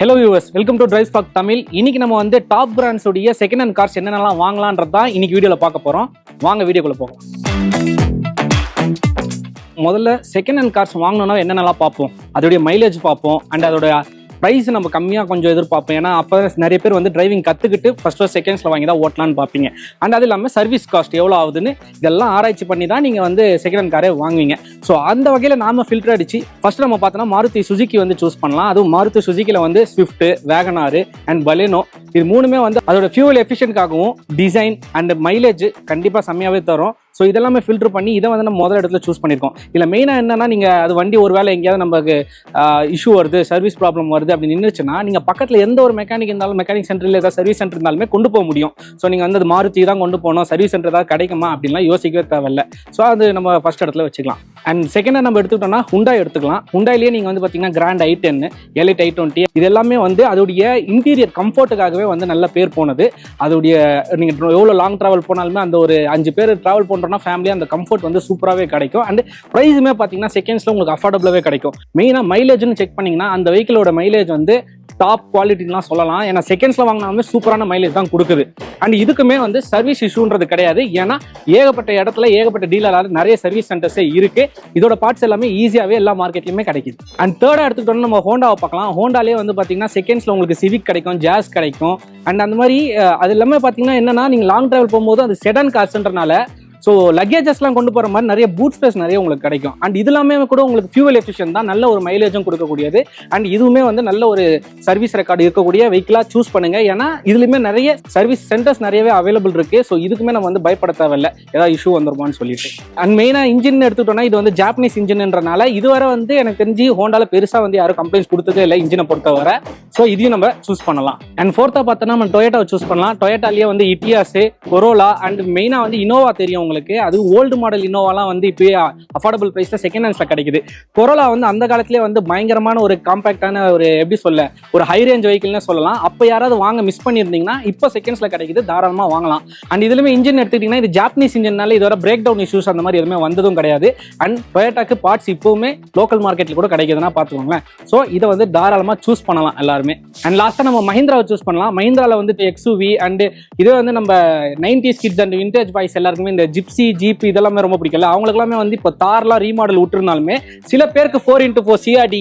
Hello US welcome to drive spark Tamil இன்னைக்கு நம்ம வந்து டாப் பிராண்ட்ஸுடைய செகண்ட் ஹேண்ட் கார்ஸ் என்னென்னலாம் வாங்கலான்றது தான் இன்னைக்கு வீடியோவில் பார்க்க போகிறோம் வாங்க வீடியோக்குள்ளே போகலாம். முதல்ல செகண்ட் ஹேண்ட் கார்ஸ் வாங்கணும்னா என்னென்னலாம் பார்ப்போம்? அதோடைய மைலேஜ் பார்ப்போம். அண்ட் அதோட ப்ரைஸ் நம்ம கம்மியாக கொஞ்சம் எதிர்பார்ப்போம். ஏன்னா அப்போ நிறைய பேர் வந்து டிரைவிங் கற்றுக்கிட்டு ஃபர்ஸ்ட் செகண்ட்ஸில் வாங்கி தான் ஓட்டலான்னு பார்ப்பீங்க. அண்ட் அது இல்லாமல் சர்வீஸ் காஸ்ட் எவ்வளோ ஆகுதுன்னு இதெல்லாம் ஆராய்ச்சி பண்ணி தான் நீங்கள் வந்து செகண்ட் ஹேண்ட் காரே வாங்குவீங்க. ஸோ அந்த வகையில் நாம ஃபில்டர் அடிச்சு ஃபர்ஸ்ட் நம்ம பார்த்தோன்னா மாருதி சுசுகி வந்து சூஸ் பண்ணலாம். அதுவும் மாருதி சுசுக்கியில் வந்து ஸ்விஃப்ட் வேகனாரு அண்ட் பலேனோ இது மூணுமே வந்து அதோட ஃபியூவல் எஃபிஷியன்ட்காகவும் டிசைன் அண்ட் மைலேஜ் கண்டிப்பாக செம்மையாகவே தரும். ஸோ இதெல்லாமே ஃபில்டர் பண்ணி இதை வந்து நம்ம முதல் இடத்துல சூஸ் பண்ணியிருக்கோம். இதில் மெயினாக என்னன்னா நீங்கள் அது வண்டி ஒரு வேளை எங்கேயாவது நமக்கு இஷ்யூ வருது சர்வீஸ் ப்ராப்ளம் வருது அப்படி நின்றுச்சுன்னா நீங்கள் பக்கத்தில் எந்த ஒரு மெக்கானிக் இருந்தாலும் மெக்கானிக் சென்டரில் ஏதாவது சர்வீஸ் சென்டர் இருந்தாலுமே கொண்டு போக முடியும். ஸோ நீங்கள் வந்து அது மாருத்தி தான் கொண்டு போகணும் சர்வீஸ் சென்டர் ஏதாவது கிடைக்குமா அப்படின்லாம் யோசிக்கவே தேவையில்லை. ஸோ அது நம்ம ஃபஸ்ட் இடத்துல வச்சுக்கலாம். அண்ட் செகண்டாக நம்ம எடுத்துக்கிட்டோம்னா ஹுண்டாய் எடுத்துக்கலாம். ஹுண்டாயிலேயே நீங்கள் வந்து பார்த்தீங்கன்னா grand I ten elite I twenty இது எல்லாமே வந்து அதோடைய இன்டீரியர் கம்ஃபர்ட்டுக்காகவே வந்து நல்ல பேர் போனது. அதோடைய நீங்கள் எவ்வளோ லாங் ட்ராவல் போனாலுமே அந்த ஒரு அஞ்சு பேர் ட்ராவல் பண்ணுறோன்னா ஃபேமிலியாக அந்த கம்ஃபர்ட் வந்து சூப்பராகவே கிடைக்கும். அண்ட் ப்ரைஸுமே பார்த்தீங்கன்னா செகண்ட்ஸில் உங்களுக்கு அஃபோர்டபுளாகவே கிடைக்கும். மெயினாக மைலேஜ்னு செக் பண்ணிங்கன்னா அந்த வெஹிக்கிளோட மைலேஜ் வந்து டாப் குவாலிட்டிலாம் சொல்லலாம். ஏன்னா செகண்ட்ஸில் வாங்கினாலுமே சூப்பரான மைலேஜ் தான் கொடுக்குது. அண்ட் இதுக்குமே வந்து சர்வீஸ் இஷ்யூன்றது கிடையாது. ஏன்னா ஏகப்பட்ட இடத்துல ஏகப்பட்ட டீலராக நிறைய சர்வீஸ் சென்டர்ஸே இருக்கு. இதோட பார்ட்ஸ் எல்லாமே ஈஸியாகவே எல்லா மார்க்கெட்லையுமே கிடைக்குது. அண்ட் தேர்டாக எடுத்துக்கிட்டோம்னா நம்ம ஹோண்டாவை பார்க்கலாம். ஹோண்டாலே வந்து பார்த்தீங்கன்னா செகண்ட்ஸில் உங்களுக்கு சிவிக் கிடைக்கும் ஜாஸ் கிடைக்கும். அண்ட் அந்த மாதிரி அது எல்லாமே பார்த்தீங்கன்னா என்னன்னா நீங்கள் லாங் டிராவல் போகும்போது அது செடன் காசுன்றனால ஸோ லக்கேஜஸ்லாம் கொண்டு போகிற மாதிரி நிறைய பூட் ஸ்பேஸ் நிறைய உங்களுக்கு கிடைக்கும். அண்ட் இது எல்லாமே கூட உங்களுக்கு ஃபியூவல் எஃபிஷியன் தான் நல்ல ஒரு மைலேஜும் கொடுக்கக்கூடியது. அண்ட் இதுவுமே வந்து நல்ல ஒரு சர்வீஸ் ரெக்கார்டு இருக்கக்கூடிய வெஹிக்கிளாக சூஸ் பண்ணுங்க. ஏன்னா இதுலையுமே நிறைய சர்வீஸ் சென்டர்ஸ் நிறையவே அவைலபிள் இருக்கு. ஸோ இதுக்குமே நம்ம வந்து பயப்பட தேவையில்ல. ஏதாவது இஷ்யூ வந்துருமான்னு சொல்லிட்டு. அண்ட் மெயினாக இன்ஜின் எடுத்துக்கிட்டோம்னா இது வந்து ஜாப்பனீஸ் இன்ஜின்ன்றனால இதுவரை வந்து எனக்கு தெரிஞ்சு ஹோண்டால பெருசாக வந்து யாரும் கம்ப்ளைண்ட்ஸ் கொடுத்ததே இல்லை இன்ஜினை பொறுத்தவரை. ஸோ இதையும் நம்ம சூஸ் பண்ணலாம். அண்ட் ஃபோர்த்தாக பார்த்தோன்னா நம்ம டொயேட்டாவை சூஸ் பண்ணலாம். டொயேட்டாலேயே வந்து இட்டியாஸ் கொரோலா அண்ட் மெயினாக வந்து இனோவா தெரியும் உங்களுக்கு அது ஓல்டு மாடல் இனோவாலாம் வந்து இப்போயே அஃபோர்டபுள் ப்ரைஸில் செகண்ட் ஹேண்ட்ஸில் கிடைக்குது. கொரோலா வந்து அந்த காலத்திலே வந்து பயங்கரமான ஒரு காம்பேக்டான ஒரு எப்படி சொல்ல ஒரு ஹை ரேஞ்ச் வெஹிக்கிள்னு சொல்லலாம். அப்போ யாராவது வாங்க மிஸ் பண்ணியிருந்தீங்கன்னா இப்போ செகண்ட்ஸில் கிடைக்குது தாராளமாக வாங்கலாம். அண்ட் இதுலேயுமே இன்ஜின் எடுத்துக்கிட்டிங்கன்னா இது ஜாப்பனீஸ் இன்ஜின்னால இதோட பிரேக் டவுன் இஷ்யூஸ் அந்த மாதிரி எதுவுமே வந்ததும் கிடையாது. அண்ட் டொயேட்டாக்கு பார்ட்ஸ் இப்போவுமே லோக்கல் மார்க்கெட்டில் கூட கிடைக்குதுன்னா பார்த்துக்கோங்களேன். ஸோ இதை வந்து தாராளமாக சூஸ் பண்ணலாம் எல்லாருமே. அண்ட் லாஸ்ட்டாக நம்ம மஹிந்திராவை சூஸ் பண்ணலாம். மஹிந்திராவில் வந்து எக்ஸுவி அண்ட் இதே வந்து நம்ம ninety kids and vintage boys எல்லாருக்குமே இந்த ஜிப்சி ஜீப் இதெல்லாமே ரொம்ப பிடிக்கல அவங்களுக்குலாமே வந்து இப்போ தார்லாம் ரீமாடல் விட்டுருந்தாலுமே சில பேருக்கு four into four CRD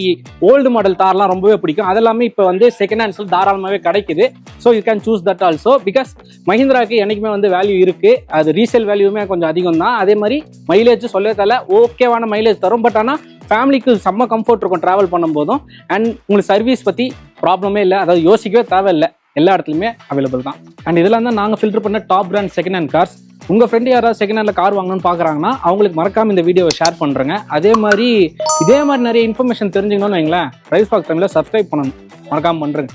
old model தார்லாம் ரொம்பவே பிடிக்கும். அதெல்லாமே இப்போ வந்து செகண்ட் ஹேண்ட்ஸில் தாராளமாகவே கிடைக்குது. So you can choose that also because மஹிந்திராக்கு என்றைக்குமே வந்து வேல்யூ இருக்குது அது ரீசேல் வேல்யூமே கொஞ்சம் அதிகம் தான் அதே மாதிரி மைலேஜ் சொல்ல தரல ஓகேவான மைலேஜ் தரும். பட் ஆனால் ஃபேமிலிக்கு செம்ம கம்ஃபர்ட் இருக்கும் ட்ராவல் பண்ணும்போதும். அண்ட் உங்களுக்கு சர்வீஸ் பற்றி ப்ராப்ளமே இல்லை. அதாவது யோசிக்கவே தேவையில்லை. எல்லா இடத்துலையுமே அவைலபிள் தான். அண்ட் இதெல்லாம் தான் நாங்கள் ஃபில்டர் பண்ண top brand second hand cars உங்கள் ஃப்ரெண்டு யாராவது செகண்ட் ஹேண்டில் கார் வாங்கணும்னு பார்க்குறாங்கன்னா அவங்களுக்கு மறக்காம இந்த வீடியோவை ஷேர் பண்ணுறேங்க அதே மாதிரி இதே மாதிரி நிறைய இன்ஃபர்மேஷன் தெரிஞ்சுக்கணும்னு வைங்களேன் ரைஸ் பாக் தமிழில் சப்ஸ்கிரைப் பண்ணணும். மறக்காம பண்ணுறேங்க